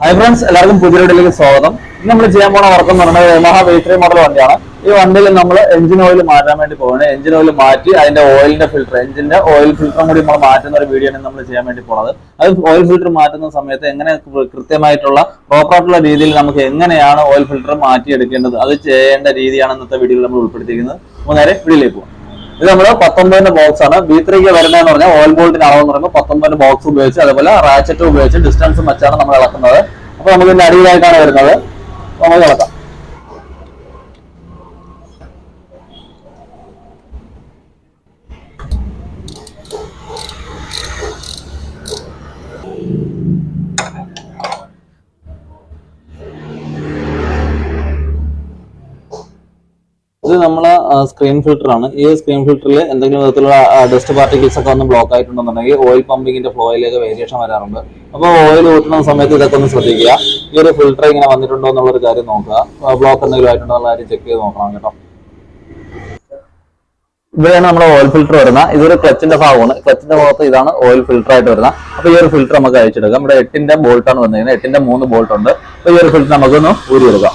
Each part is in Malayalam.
ഹായ് ഫ്രണ്ട്സ് എല്ലാവർക്കും പുതിയ വീട്ടിലേക്ക് സ്വാഗതം. ഇന്ന് നമ്മൾ ചെയ്യാൻ പോണ വർക്ക് എന്ന് പറയുന്നത് യമഹ വി മോഡൽ വണ്ടിയാണ്. ഈ വണ്ടിയിൽ നമ്മൾ എഞ്ചിൻ ഓയിൽ മാറ്റാൻ വേണ്ടി പോകുന്നത് എഞ്ചിൻ ഓയിൽ മാറ്റി അതിന്റെ ഓയിലിന്റെ ഫിൽറ്റർ എഞ്ചിന്റെ ഓയിൽ ഫിൽറ്ററും കൂടി നമ്മൾ മാറ്റുന്ന ഒരു വീഡിയോ ആണ് നമ്മൾ ചെയ്യാൻ വേണ്ടി പോണത്. അത് ഓയിൽ ഫിൽറ്റർ മാറ്റുന്ന സമയത്ത് എങ്ങനെ കൃത്യമായിട്ടുള്ള പ്രോപ്പർ ആയിട്ടുള്ള രീതിയിൽ നമുക്ക് എങ്ങനെയാണ് ഓയിൽ ഫിൽറ്റർ മാറ്റിയെടുക്കേണ്ടത് അത് ചെയ്യേണ്ട രീതിയാണ് ഇന്നത്തെ വീഡിയോയിൽ നമ്മൾ ഉൾപ്പെടുത്തിയിരിക്കുന്നത്. നേരെ വീഡിയോയിലേക്ക് പോകാം ഇത് നമ്മുടെ പത്തൊമ്പതിന്റെ ബോക്സ് ആണ്. ബി ത്രീക്ക് വരുന്നതെന്ന് പറഞ്ഞാൽ ഓയിൽ ബോൾട്ടിന് അളവെന്ന് പറയുമ്പോൾ പത്തൊമ്പതിന്റെ ബോക്സ് ഉപയോഗിച്ച് അതുപോലെ റാച്ചറ്റ് ഉപയോഗിച്ച് ഡിസ്റ്റൻസ് വെച്ചാണ് നമ്മൾ ഇളക്കുന്നത് അപ്പൊ നമുക്ക് ഇതിന്റെ അടിയിലായിട്ടാണ് വരുന്നത്. നമുക്ക് ഇളക്കാം നമ്മളെ സ്ക്രീൻ ഫിൽറ്റർ ആണ്. ഈ സ്ക്രീൻ ഫിൽറ്ററിൽ എന്തെങ്കിലും വിധത്തിലുള്ള ഡസ്റ്റ് പാർട്ടിക്കിൾസ് ഒക്കെ ഒന്ന് ബ്ലോക്ക് ആയിട്ടുണ്ടെന്നുണ്ടെങ്കിൽ ഓയിൽ പമ്പിങ്ങിന്റെ ഫ്ലോയിലേക്ക് വേരിയേഷൻ വരാറുണ്ട്. അപ്പോൾ ഓയിൽ ഊറ്റുന്ന സമയത്ത് ഇതൊക്കെ ഒന്ന് ശ്രദ്ധിക്കുക. ഈ ഒരു ഫിൽറ്റർ ഇങ്ങനെ വന്നിട്ടുണ്ടോ എന്നുള്ളൊരു കാര്യം നോക്കുക. ബ്ലോക്ക് എന്തെങ്കിലും ആയിട്ടുണ്ടോ എന്നുള്ള കാര്യം ചെക്ക് ചെയ്ത് നോക്കണം കേട്ടോ. ഇവിടെയാണ് നമ്മുടെ ഓയിൽ ഫിൽറ്റർ വരുന്നത്. ഇതൊരു ക്ലച്ചിന്റെ ഭാഗമാണ്. ക്ലച്ചിന്റെ ഭാഗത്ത് ഇതാണ് ഓയിൽ ഫിൽറ്റർ ആയിട്ട് വരുന്നത്. അപ്പൊ ഈ ഒരു ഫിൽറ്റർ നമുക്ക് അഴിച്ചെടുക്കാം. ഇവിടെ എട്ടിന്റെ ബോൾട്ടാണ് വന്നിരിക്കുന്നത്. എട്ടിന്റെ മൂന്ന് ബോൾട്ട് ഉണ്ട്. അപ്പൊ ഈ ഒരു ഫിൽറ്റർ നമുക്കൊന്ന് ഊരി ഊരിയെടുക്കാം.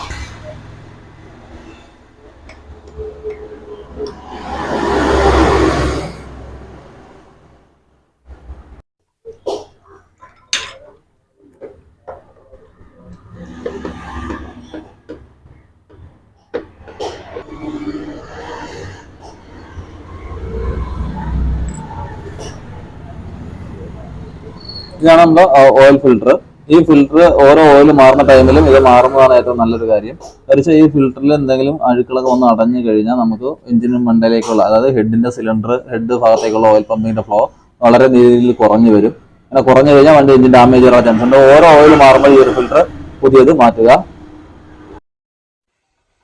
ഇതാണ് നമ്മുടെ ഓയിൽ ഫിൽട്ടർ ഈ ഫിൽട്ടർ ഓരോ ഓയിൽ മാറുന്ന ടൈമിലും ഇത് മാറുന്നതാണ് ഏറ്റവും നല്ലൊരു കാര്യം. കാരണം ഈ ഫിൽട്ടറിൽ എന്തെങ്കിലും അഴുക്കളൊക്കെ ഒന്ന് അടഞ്ഞു കഴിഞ്ഞാൽ നമുക്ക് എഞ്ചിനും മണ്ടയിലേക്കുള്ള അതായത് ഹെഡിന്റെ സിലിണ്ടർ ഹെഡ് ഭാഗത്തേക്കുള്ള ഓയിൽ പമ്പിന്റെ ഫ്ലോ വളരെ രീതിയിൽ കുറഞ്ഞു വരും. അങ്ങനെ കുറഞ്ഞു കഴിഞ്ഞാൽ വണ്ടി എഞ്ചിൻ ഡാമേജ് ചാൻസ് ഉണ്ട്. ഓരോ ഓയിൽ മാറുമ്പോൾ ഈ ഒരു ഫിൽട്ടർ പുതിയത് മാറ്റുക.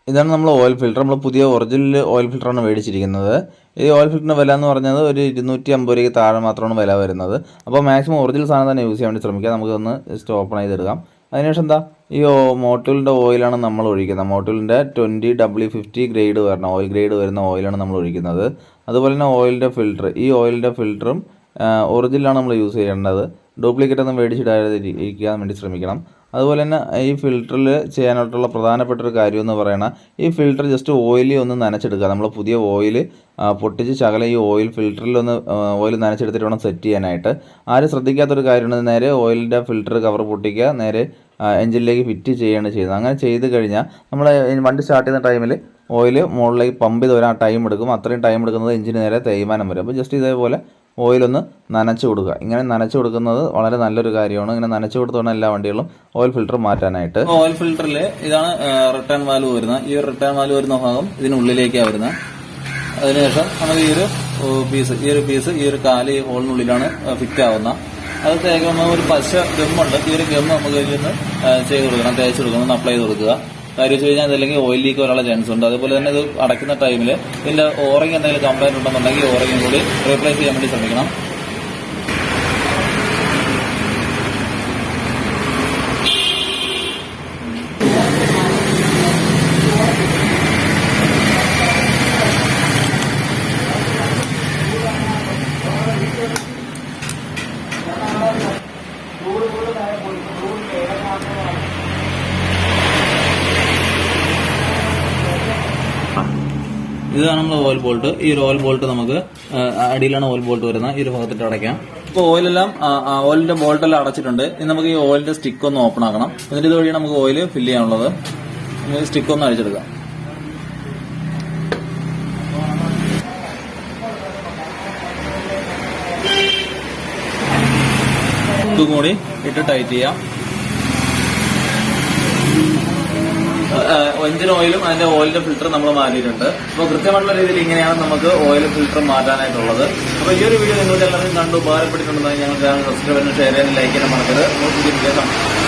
ഇതാണ് നമ്മൾ ഓയിൽ ഫിൽറ്റർ നമ്മൾ പുതിയ ഒറിജിനൽ ഓയിൽ ഫിൽറ്ററാണ് മേടിച്ചിരിക്കുന്നത്. ഈ ഓയിൽ ഫിൽറ്ററിന് വില എന്ന് പറഞ്ഞത് ഒരു ഇരുന്നൂറ്റി അമ്പത് രൂപയ്ക്ക് താഴെ മാത്രമാണ് വില വരുന്നത്. അപ്പോൾ മാക്സിമം ഒറിജിനൽ സാധനം തന്നെ യൂസ് ചെയ്യാൻ വേണ്ടി ശ്രമിക്കുക നമുക്കൊന്ന് ജസ്റ്റ് ഓപ്പൺ ചെയ്തെടുക്കാം അതിനുശേഷം എന്താ? ഈ മോട്ടൂലിന്റെ ഓയിലാണ് നമ്മൾ ഒഴിക്കുന്നത്. മോട്ടൂലിന്റെ ട്വന്റി ഡബ്ല്യു ഫിഫ്റ്റി ഗ്രേഡ് വരുന്ന ഓയിൽ ഗ്രേഡ് വരുന്ന ഓയിലാണ് നമ്മൾ ഒഴിക്കുന്നത്. അതുപോലെ തന്നെ ഓയിലിന്റെ ഫിൽറ്റർ ഈ ഓയിലിന്റെ ഫിൽറ്ററും ഒറിജിനലാണ് നമ്മൾ യൂസ് ചെയ്യേണ്ടത്. ഡ്യൂപ്ലിക്കേറ്റ് ഒന്നും മേടിച്ചിടാതെ ഇരിക്കാൻ വേണ്ടി ശ്രമിക്കണം. അതുപോലെ തന്നെ ഈ ഫിൽറ്ററിൽ ചെയ്യാനായിട്ടുള്ള പ്രധാനപ്പെട്ട ഒരു കാര്യം എന്ന് പറയുന്നത് ഈ ഫിൽറ്റർ ജസ്റ്റ് ഓയിലിൽ ഒന്ന് നനച്ചെടുക്കുക. നമ്മൾ പുതിയ ഓയിൽ പൊട്ടിച്ച് ശകലം ഈ ഓയിൽ ഫിൽറ്ററിൽ ഒന്ന് ഓയിൽ നനച്ചെടുത്തിട്ട് വേണം സെറ്റ് ചെയ്യാനായിട്ട്. ആരും ശ്രദ്ധിക്കാത്തൊരു കാര്യമാണ് നേരെ ഓയിലിന്റെ ഫിൽറ്റർ കവർ പൊട്ടിക്കുക നേരെ എഞ്ചിനിലേക്ക് ഫിറ്റ് ചെയ്യുകയാണ് ചെയ്യുന്നത്. അങ്ങനെ ചെയ്ത് കഴിഞ്ഞാൽ നമ്മൾ വണ്ടി സ്റ്റാർട്ട് ചെയ്യുന്ന ടൈമിൽ ഓയിൽ മുകളിലേക്ക് പമ്പ് ചെയ്ത് വരാൻ ടൈം എടുക്കും. അത്രയും ടൈം എടുക്കുന്നത് എഞ്ചിന് നേരെ തേയ്മാനം വരും. അപ്പോൾ ജസ്റ്റ് ഇതേപോലെ ഓയിലൊന്ന് നനച്ചു കൊടുക്കുക. ഇങ്ങനെ നനച്ചു കൊടുക്കുന്നത് വളരെ നല്ലൊരു കാര്യമാണ്. ഇങ്ങനെ നനച്ചു കൊടുത്തോണം എല്ലാ വണ്ടികളും ഓയിൽ ഫിൽറ്റർ മാറ്റാനായിട്ട്. ഓയിൽ ഫിൽറ്ററിൽ ഇതാണ് റിട്ടേൺ വാൽവ് വരുന്ന ഈ റിട്ടേൺ വാൽവ് വരുന്ന ഭാഗം ഇതിനുള്ളിലേക്കാണ് വരുന്നത്. അതിനുശേഷം നമുക്ക് ഈ ഒരു പീസ് ഈ ഒരു പീസ് ഈ ഒരു കാൽ ഈ ഹോളിനുള്ളിലാണ് ഫിറ്റ് ആവുന്ന അത് തേക്കുന്ന ഒരു പശ ഗമ്മുണ്ട്. ഈ ഒരു ഗം നമുക്ക് ഇതിൽ നിന്ന് ചെയ്ത് കൊടുക്കണം. തേച്ച് കൊടുക്കണം. അപ്ലൈ ചെയ്ത് കൊടുക്കുക. കാര്യം വെച്ച് കഴിഞ്ഞാൽ അതല്ലെങ്കിൽ ഓയിൽ ലീക്ക് വരാനുള്ള ചാൻസ് ഉണ്ട്. അതുപോലെ തന്നെ ഇത് അടയ്ക്കുന്ന ടൈമിൽ ഇതിന്റെ ഓറിംഗ് എന്തെങ്കിലും കംപ്ലൈന്റ് ഉണ്ടെന്നുണ്ടെങ്കിൽ ഓറിംഗും കൂടി റീപ്ലേസ് ചെയ്യാൻ വേണ്ടി ശ്രമിക്കണം. ഇതാണ് നമ്മൾ ഓയിൽ ബോൾട്ട് ഈ ഒരു ഓയിൽ ബോൾട്ട് നമുക്ക് അടിയിലാണ് ഓയിൽ ബോൾട്ട് വരുന്നത്. ഈ ഒരു ഭാഗത്തിട്ട് അടയ്ക്കാം. ഇപ്പോൾ ഓയിലെല്ലാം ഓയിലിന്റെ ബോൾട്ടെല്ലാം അടച്ചിട്ടുണ്ട്. ഇനി നമുക്ക് ഈ ഓയിലിന്റെ സ്റ്റിക്ക് ഒന്ന് ഓപ്പൺ ആക്കണം. എന്നിട്ട് ഇതുവഴിയാണ് നമുക്ക് ഓയിൽ ഫില്ല് ചെയ്യാനുള്ളത്. സ്റ്റിക്ക് ഒന്ന് അടിച്ചെടുക്കാം ൂടി ഇട്ട് ടൈറ്റ് ചെയ്യാം. എഞ്ചിൻ ഓയിലും അതിന്റെ ഓയിലിന്റെ ഫിൽറ്റർ നമ്മൾ മാറ്റിയിട്ടുണ്ട്. അപ്പോൾ കൃത്യമായിട്ടുള്ള രീതിയിൽ ഇങ്ങനെയാണ് നമുക്ക് ഓയിൽ ഫിൽറ്റർ മാറ്റാനായിട്ടുള്ളത്. അപ്പോൾ ഈ ഒരു വീഡിയോ നിങ്ങൾക്ക് എല്ലാവരും കണ്ട് ഉപകാരപ്പെട്ടിട്ടുണ്ടെന്ന് ചാനൽ സബ്സ്ക്രൈബ് ചെയ്യാനും ഷെയർ ചെയ്യാനും ലൈക്ക് ചെയ്യാനും മറക്കരുത്. നമുക്ക്